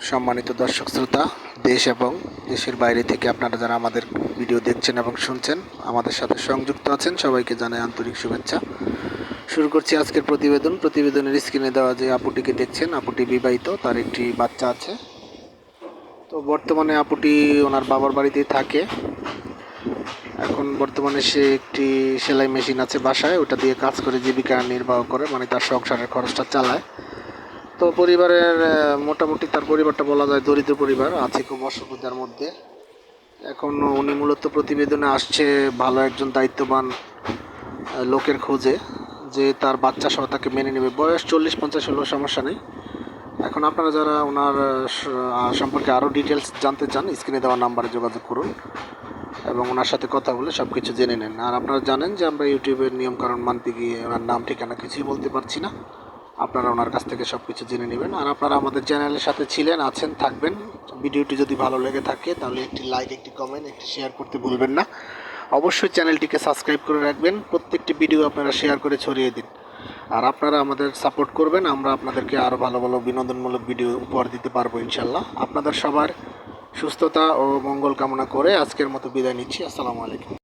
সম্মানিত দর্শক শ্রোতা, দেশ এবং দেশের বাইরে থেকে আপনারা যারা আমাদের ভিডিও দেখছেন এবং শুনছেন, আমাদের সাথে সংযুক্ত আছেন, সবাইকে জানাই আন্তরিক শুভেচ্ছা। শুরু করছি আজকের প্রতিবেদন। প্রতিবেদনের স্ক্রিনে দেওয়া যে আপুটিকে দেখছেন, আপুটি বিবাহিত, তার একটি বাচ্চা আছে। তো বর্তমানে আপুটি ওনার বাবার বাড়িতেই থাকে। এখন বর্তমানে সে একটি সেলাই মেশিন আছে বাসায়, ওটা দিয়ে কাজ করে জীবিকা নির্বাহ করে মানে তার সংসারের খরচটা চালায়। তো পরিবারের মোটামুটি তার পরিবারটা বলা যায় দরিদ্র পরিবার, আছে খুব অসুবিধার মধ্যে। এখন উনি মূলত প্রতিবেদনে আসছে ভালো একজন দায়িত্ববান লোকের খোঁজে, যে তার বাচ্চা সহ তাকে মেনে নেবে। বয়স চল্লিশ পঞ্চাশ হলেও সমস্যা নেই। এখন আপনারা যারা ওনার সম্পর্কে আরও ডিটেলস জানতে চান, স্ক্রিনে দেওয়া নাম্বারে যোগাযোগ করুন এবং ওনার সাথে কথা বলে সব কিছু জেনে নেন। আর আপনারা জানেন যে আমরা ইউটিউবের নিয়মকানুন মানতে গিয়ে ওনার নাম, ঠিকানা কিছুই বলতে পারছি না। আপনারা ওনার কাছ থেকে সব কিছু জেনে নেবেন। আর আপনারা আমাদের চ্যানেলের সাথে ছিলেন, আছেন, থাকবেন। ভিডিওটি যদি ভালো লেগে থাকে, তাহলে একটি লাইক একটি কমেন্ট একটি শেয়ার করতে ভুলবেন না। অবশ্যই চ্যানেলটিকে সাবস্ক্রাইব করে রাখবেন। প্রত্যেকটি ভিডিও আপনারা শেয়ার করে ছড়িয়ে দিন। আর আপনারা আমাদের সাপোর্ট করবেন, আমরা আপনাদেরকে আরও ভালো ভালো, বিনোদনমূলক ভিডিও উপহার দিতে পারব ইনশাল্লাহ আপনাদের সবার সুস্থতা ও মঙ্গল কামনা করে আজকের মতো বিদায় নিচ্ছি। আসসালামু আলাইকুম।